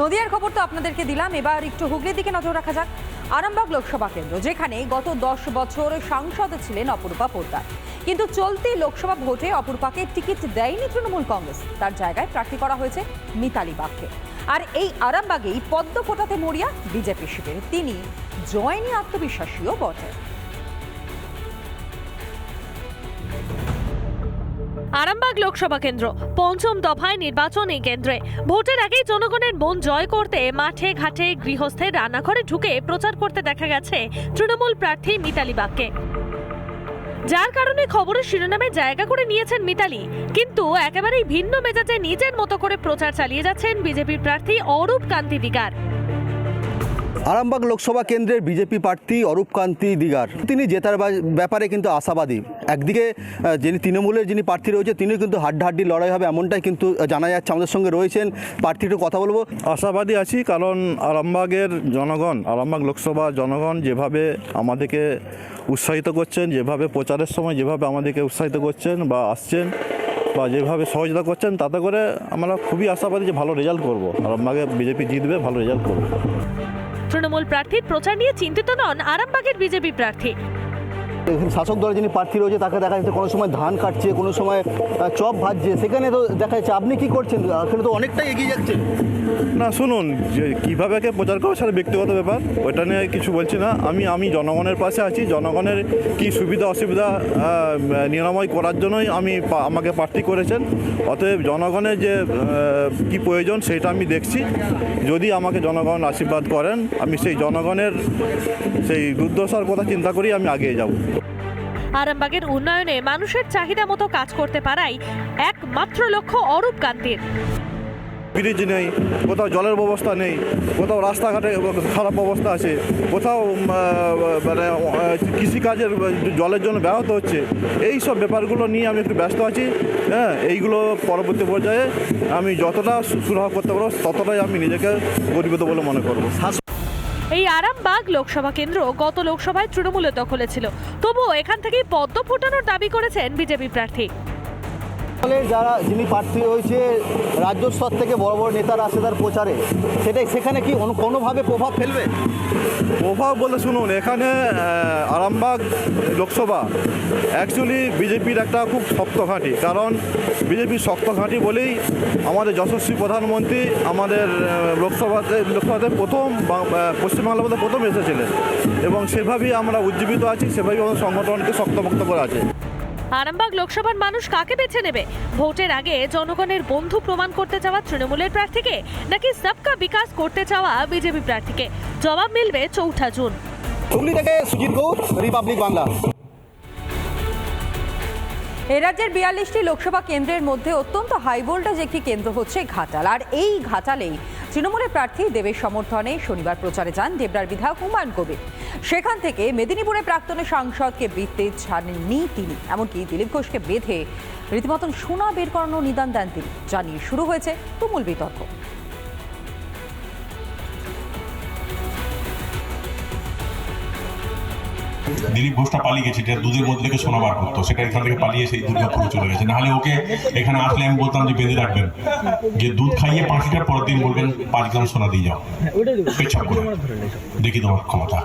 নদিয়ার খবর তো আপনাদেরকে দিলাম। এবার একটু হুগলির দিকে নজর রাখা যাক। আরামবাগ লোকসভা কেন্দ্র, যেখানে গত দশ বছর সাংসদ ছিলেন অপরূপা পোদ্দার। কিন্তু চলতি লোকসভা ভোটে অপরূপাকে টিকিট দেয়নি তৃণমূল কংগ্রেস। তার জায়গায় প্রার্থী করা হয়েছে মিতালি বাগকে। আর এই আরামবাগেই পদ্ম ফোটাতে মরিয়া বিজেপি শিবির। তিনি জয়নি আত্মবিশ্বাসীও বটে। আরামবাগ লোকসভা কেন্দ্র। পঞ্চম দফায় নির্বাচন এই কেন্দ্রে। ভোটের আগেই জনগণের মন জয় করতে মাঠে ঘাটে গৃহস্থের রান্নাঘরে ঢুকে প্রচার করতে দেখা গেছে তৃণমূল প্রার্থী মিতালি বাগকে। যার কারণে খবরের শিরোনামে জায়গা করে নিয়েছেন মিতালি। কিন্তু একেবারেই ভিন্ন মেজাজে নিজের মতো করে প্রচার চালিয়ে যাচ্ছেন বিজেপির প্রার্থী অরূপ কান্তি দিগার। আরামবাগ লোকসভা কেন্দ্রের বিজেপি প্রার্থী অরূপ কান্তি দিগার। তিনি জেতার ব্যাপারে কিন্তু আশাবাদী। একদিকে যিনি তৃণমূলের যিনি প্রার্থী রয়েছে, তিনিও কিন্তু হাড্ডাহাড্ডি লড়াই হবে এমনটাই কিন্তু জানা যাচ্ছে আমাদের সঙ্গে রয়েছেন প্রার্থী একটু কথা বলব। আশাবাদী আছি, কারণ আরামবাগের জনগণ, আরামবাগ লোকসভা জনগণ যেভাবে আমাদেরকে উৎসাহিত করছেন, যেভাবে প্রচারের সময় যেভাবে আমাদেরকে উৎসাহিত করছেন বা আসছেন বা যেভাবে সহযোগিতা করছেন, তাতে করে আমরা খুবই আশাবাদী যে ভালো রেজাল্ট করব। আরামবাগে বিজেপি জিতবে, ভালো রেজাল্ট করব। তৃণমূল প্রার্থীর প্রচার নিয়ে চিন্তিত নন আরামবাগের বিজেপি প্রার্থী। শাসক দলের যিনি প্রার্থী রয়েছে, তাকে দেখা যাচ্ছে কোনো সময় ধান কাটছে, কোনো সময় চপ ভাজছে। সেখানে তো দেখা যাচ্ছে আপনি কি করছেন? এখানে তো অনেকটাই এগিয়ে যাচ্ছেন। না, শুনুন, যে কীভাবে কে প্রচার করব সেটা ব্যক্তিগত ব্যাপার ওইটা নিয়ে কিছু বলছি না। আমি আমি জনগণের পাশে আছি, জনগণের কি সুবিধা, অসুবিধা নিরাময় করার জন্যই আমি আমাকে প্রার্থী করেছেন। অতএব জনগণের যে কি প্রয়োজন সেটা আমি দেখছি। যদি আমাকে জনগণ আশীর্বাদ করেন, আমি সেই জনগণের সেই দুর্দশার কথা চিন্তা করি আমি আগিয়ে যাব। আরামবাগের উন্নয়নে মানুষের চাহিদা মতো কাজ করতে পারাই একমাত্র লক্ষ্য অরূপ কান্তির ব্রিজ নেই, কোথাও জলের ব্যবস্থা নেই, কোথাও রাস্তাঘাটে খারাপ অবস্থা আছে, কোথাও মানে কৃষিকাজের জলের জন্য ব্যাহত হচ্ছে। এই সব ব্যাপারগুলো নিয়ে আমি একটু ব্যস্ত আছি হ্যাঁ এইগুলো পরবর্তী পর্যায়ে আমি যতটা সুরাহা করতে পারব, ততটাই আমি নিজেকে গর্বিত বলে মনে করব। এই আরামবাগ লোকসভা কেন্দ্র গত লোকসভায় তৃণমূলের দখলে ছিল। তবুও এখান থেকেই পদ্ম ফোটানোর দাবি করেছেন বিজেপি প্রার্থী। যারা, যিনি প্রার্থী হয়েছে রাজ্য স্তর থেকে বড় বড় নেতারা আসে তার প্রচারে, সেটাই সেখানে কি কোনোভাবে প্রভাব ফেলবে? প্রভাব বলে শুনুন, এখানে আরামবাগ লোকসভা অ্যাকচুয়ালি বিজেপির একটা খুব শক্ত ঘাঁটি, কারণ বিজেপির শক্ত ঘাঁটি বলেই আমাদের যশস্বী প্রধানমন্ত্রী আমাদের লোকসভাতে লোকসভাতে প্রথম পশ্চিমবাংলার মধ্যে প্রথম এসেছিলেন এবং সেভাবেই আমরা উজ্জীবিত আছি, সেভাবেই আমাদের সংগঠনকে শক্তপোক্ত করে আছে। আরামবাগ লোকসভার মানুষ কাকে বেছে নেবে? ভোটের আগে জনগণের বন্ধু প্রমাণ করতে চাওয়া তৃণমূলের প্রার্থীকে নাকি সবকা বিকাশ করতে চাওয়া বিজেপি প্রার্থীকে? জবাব মিলবে চৌঠা জুন। হুগলি থেকে সুজিত গৌর রিপাবলিক বাংলা। এ রাজ্যের বিয়াল্লিশটি লোকসভা কেন্দ্রের মধ্যে অত্যন্ত হাই ভোল্টেজ একটি কেন্দ্র হচ্ছে ঘাটাল আর এই ঘাটালেই তৃণমূলের প্রার্থী দেবের সমর্থনে শনিবার প্রচারে যান দেবরার বিধায়ক হুমায়ুন কবির। সেখান থেকে মেদিনীপুরে প্রাক্তন সাংসদকে বৃত্তে ছাড়েননি তিনি, এমনকি দিলীপ ঘোষকে বেঁধে রীতিমতন সোনা বের করানোর নিদান দেন তিনি। জানিয়ে শুরু হয়েছে তুমুল বিতর্ক। দিলীপ ঘোষটা পালিয়ে গেছে যেটা দুধের মধ্যে থেকে সোনা বার করতো। সেটা এখান থেকে পালিয়ে সেই দুর্গাপুরে চলে গেছে। নাহলে ওকে এখানে আসলে আমি বলতাম যে বেঁধে রাখবেন। যে দুধ খাইয়ে পাঁচ লিটার পরের দিন বলবেন পাঁচ গ্রাম সোনা দিয়ে যাও। পেছাব করে। দেখি তোমার ক্ষমতা।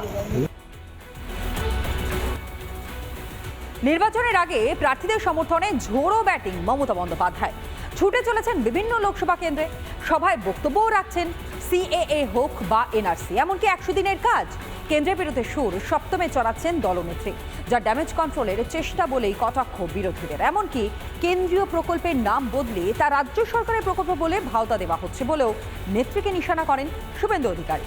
নির্বাচনের আগে প্রার্থীদের সমর্থনে ঝোড়ো ব্যাটিং মমতা বন্দ্যোপাধ্যায়। ছুটে চলেছেন বিভিন্ন লোকসভা কেন্দ্রে। সভায় বক্তব্যও রাখছেন সিএএ হোক বা এনআরসি। এমনকি একশো দিনের কাজ কেন্দ্রের বিরুদ্ধে সুর সপ্তমে চড়াচ্ছেন দলনেত্রী, যা ড্যামেজ কন্ট্রোলের চেষ্টা বলেই কটাক্ষ বিরোধীদের। এমনকি কেন্দ্রীয় প্রকল্পের নাম বদলে তা রাজ্য সরকারের প্রকল্প বলে ভাওতা দেওয়া হচ্ছে বলেও নেত্রীকে নিশানা করেন শুভেন্দু অধিকারী।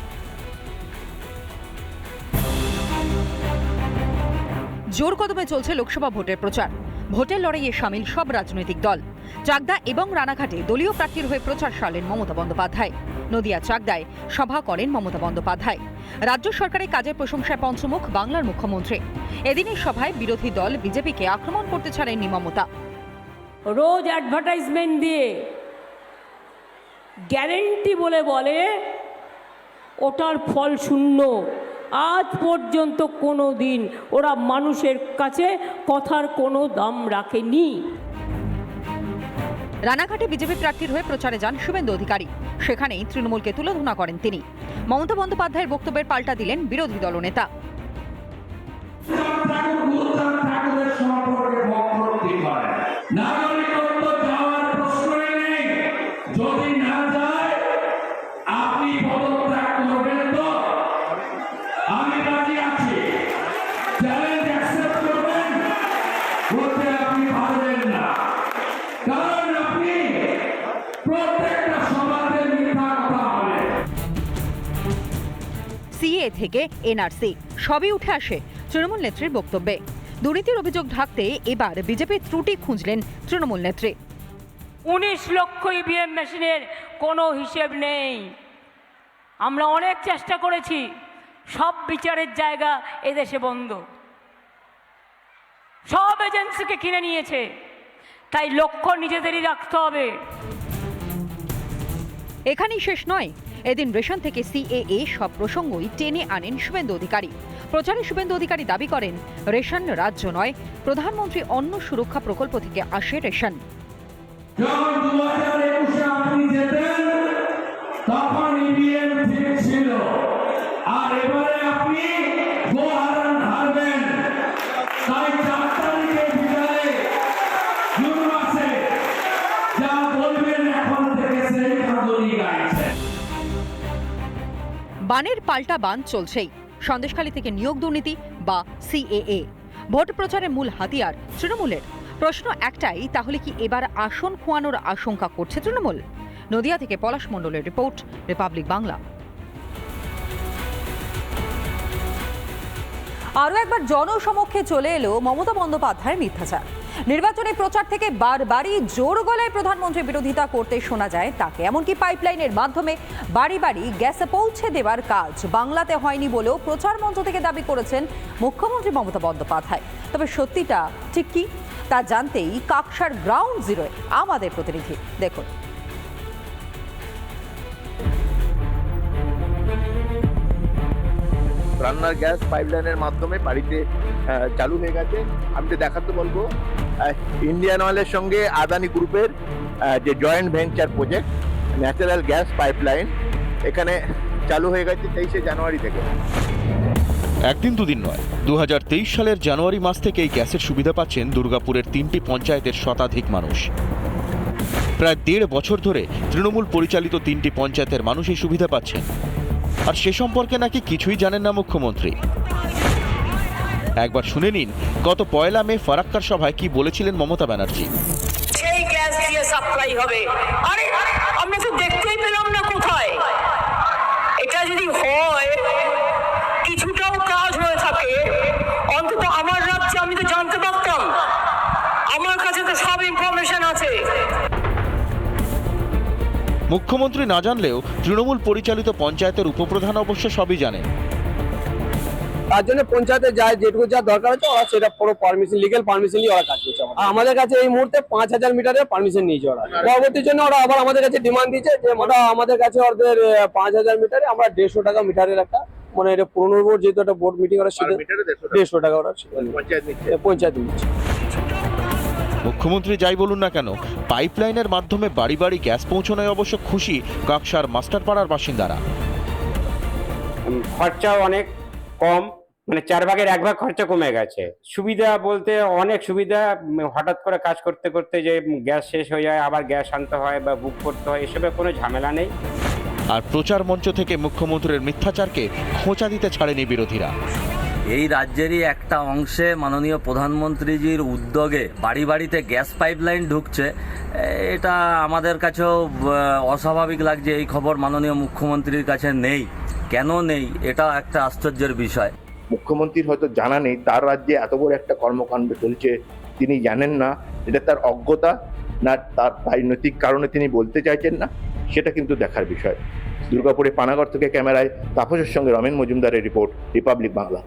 জোর কদমে চলছে লোকসভা ভোটের প্রচার। ভোটের লড়াইয়ে সামিল সব রাজনৈতিক দল। চাকদা এবং রানাঘাটে দলীয় প্রার্থীর হয়ে প্রচার সারলেন মমতা বন্দ্যোপাধ্যায়। নদিয়া চাকদায় সভা করেন মমতা বন্দ্যোপাধ্যায়। রাজ্য সরকারের কাজের প্রশংসায় পঞ্চমুখ বাংলার মুখ্যমন্ত্রী। এদিনের সভায় বিরোধী দল বিজেপিকে আক্রমণ করতে ছাড়েননি মমতা রোজ অ্যাডভার্টাইজমেন্ট দিয়ে গ্যারেন্টি বলে বলে ওটার ফল শূন্য। আজ পর্যন্ত কোনো দিন ওরা মানুষের কাছে কথার কোনো দাম রাখেনি। রানাঘাটে বিজেপি প্রার্থীর হয়ে প্রচারে যান শুভেন্দু অধিকারী। সেখানেই তৃণমূলকে তুলোধনা করেন তিনি। মমতা বন্দ্যোপাধ্যায়ের বক্তব্যের পাল্টা দিলেন বিরোধী দলনেতা। ঠাকুরের সিএ থেকে এনআরসি সবই উঠে আসে তৃণমূল নেত্রীর বক্তব্যে। দুর্নীতির অভিযোগ ঢাকতে এবার বিজেপির ত্রুটি খুঁজলেন তৃণমূল নেত্রী। উনিশ লক্ষ ইভিএম মেশিনের কোনো হিসেব নেই। আমরা অনেক চেষ্টা করেছি সব বিচারের জায়গা এদেশে বন্ধ। সব এজেন্সিকে কিনে নিয়েছে তাই লক্ষ্য নিজেদেরই রাখতে হবে। এখানেই শেষ নয়। এদিন রেশন থেকে সিএএ সব প্রসঙ্গই টেনে আনেন শুভেন্দু অধিকারী। প্রচারে শুভেন্দু অধিকারী দাবি করেন, রেশন রাজ্য নয়, প্রধানমন্ত্রী অন্য সুরক্ষা প্রকল্প থেকে আসে রেশন। আর এবারে বানের পাল্টা বান চলছেই। সন্দেশখালী থেকে নিয়োগ দুর্নীতি বা সিএএ। ভোট প্রচারের মূল হাতিয়ার তৃণমূলের। প্রশ্ন একটাই, তাহলে কি এবার আসন খোয়ানোর আশঙ্কা করছে তৃণমূল? নদিয়া থেকে পলাশ মণ্ডলের রিপোর্ট, রিপাবলিক বাংলা। আরও একবার জনসমক্ষে চলে এলো মমতা বন্দ্যোপাধ্যায়ের মিথ্যাচার। নির্বাচনী প্রচার থেকে বারবারই জোর গলায় প্রধানমন্ত্রী বিরোধিতা করতে শোনা যায় তাকে। এমনকি পাইপলাইনের মাধ্যমে বাড়ি বাড়ি গ্যাসে পৌঁছে দেওয়ার কাজ বাংলাতে হয়নি বলেও প্রচার মঞ্চ থেকে দাবি করেছেন মুখ্যমন্ত্রী মমতা বন্দ্যোপাধ্যায়। তবে সত্যিটা ঠিক কি? তা জানতেই কাকসার গ্রাউন্ড জিরোয় আমাদের প্রতিনিধি। দেখুন। রান্নার গ্যাস পাইপলাইনের মাধ্যমে বাড়িতে চালু হয়ে গেছে। আমি তো দেখাতে বলব ইন্ডিয়ান অয়েলের সঙ্গে আদানি গ্রুপের যে joint venture project natural gas pipeline এখানে চালু হয়ে গেছে তেইশে জানুয়ারি থেকে। একদিন দুদিন নয় দু সালের জানুয়ারি মাস থেকে এই গ্যাসের সুবিধা পাচ্ছেন দুর্গাপুরের তিনটি পঞ্চায়েতের শতাধিক মানুষ। প্রায় দেড় বছর ধরে তৃণমূল পরিচালিত তিনটি পঞ্চায়েতের মানুষ এই সুবিধা পাচ্ছেন। আর সে সম্পর্কে নাকি কিছুই জানেন না মুখ্যমন্ত্রী। একবার শুনে নিন গত পয়লা মে ফারাক্কার সভায় কি বলেছিলেন মমতা ব্যানার্জি? সেই গ্যাস দিয়ে সাপ্লাই হবে। আরে আমরা তো দেখতেই পেলাম না কোথায়। এটা যদি হয় কিছুটাও কাজ হয়ে থাকে অন্তত আমার রাজ্যে আমি তো জানতে পারতাম। আমার কাছে তো সব ইনফরমেশন আছে। মুখ্যমন্ত্রী না জানলেও তৃণমূল পরিচালিত পঞ্চায়েতের উপপ্রধান অবশ্য সবই জানেন। তার জন্য পঞ্চায়েতে যায় যেটুকু যা দরকার আছে ওরা সেটা পুরো পারমিশন লিগেল পারমিশন নিয়ে ওরা কাজ করছে আমাদের। আর আমাদের কাছে এই মুহূর্তে পাঁচ হাজার মিটারের পারমিশন নিয়েছে ওরা। পরবর্তীর জন্য ওরা আবার আমাদের কাছে ডিমান্ড দিচ্ছে যে ওরা আমাদের কাছে ওদের পাঁচ হাজার মিটারে আমরা দেড়শো টাকা মিটারের একটা মানে এটা পুরনো বোর্ড যেহেতু একটা বোর্ড মিটিং ওরা সেটা দেড়শো টাকা। ওরা সেটা পঞ্চায়েত নিচ্ছে। পঞ্চায়েত নিচ্ছে। মুখ্যমন্ত্রী যাই বলুন না কেন পাইপলাইনের মাধ্যমে বাড়ি বাড়ি গ্যাস পৌঁছানোয় অবশ্য খুশি কাকসার মাস্টারপাড়ার বাসিন্দারা। খরচাও অনেক কম মানে চার ভাগের এক ভাগ খরচা কমে গেছে। সুবিধা বলতে অনেক সুবিধা হঠাৎ করে কাজ করতে করতে যে গ্যাস শেষ হয়ে যায়, আবার গ্যাস আনতে হয় বা বুক করতে হয়, এসবে কোনো ঝামেলা নেই। আর প্রচার মঞ্চ থেকে মুখ্যমন্ত্রীর মিথ্যাচারকে খোঁচা দিতে ছাড়েনি বিরোধীরা। এই রাজ্যেরই একটা অংশে মাননীয় প্রধানমন্ত্রীজির উদ্যোগে বাড়ি বাড়িতে গ্যাস পাইপলাইন ঢুকছে। এটা আমাদের কাছেও অস্বাভাবিক লাগছে, এই খবর মাননীয় মুখ্যমন্ত্রীর কাছে নেই। কেন নেই? এটা একটা আশ্চর্যের বিষয়। মুখ্যমন্ত্রীর হয়তো জানা নেই, তার রাজ্যে এত বড় একটা কর্মকাণ্ড চলছে, তিনি জানেন না। এটা তার অজ্ঞতা, না তার রাজনৈতিক কারণে তিনি বলতে চাইছেন না, সেটা কিন্তু দেখার বিষয়। দুর্গাপুরে পানাগড় থেকে ক্যামেরায় তাপসের সঙ্গে রমেন মজুমদারের রিপোর্ট, রিপাবলিক বাংলা।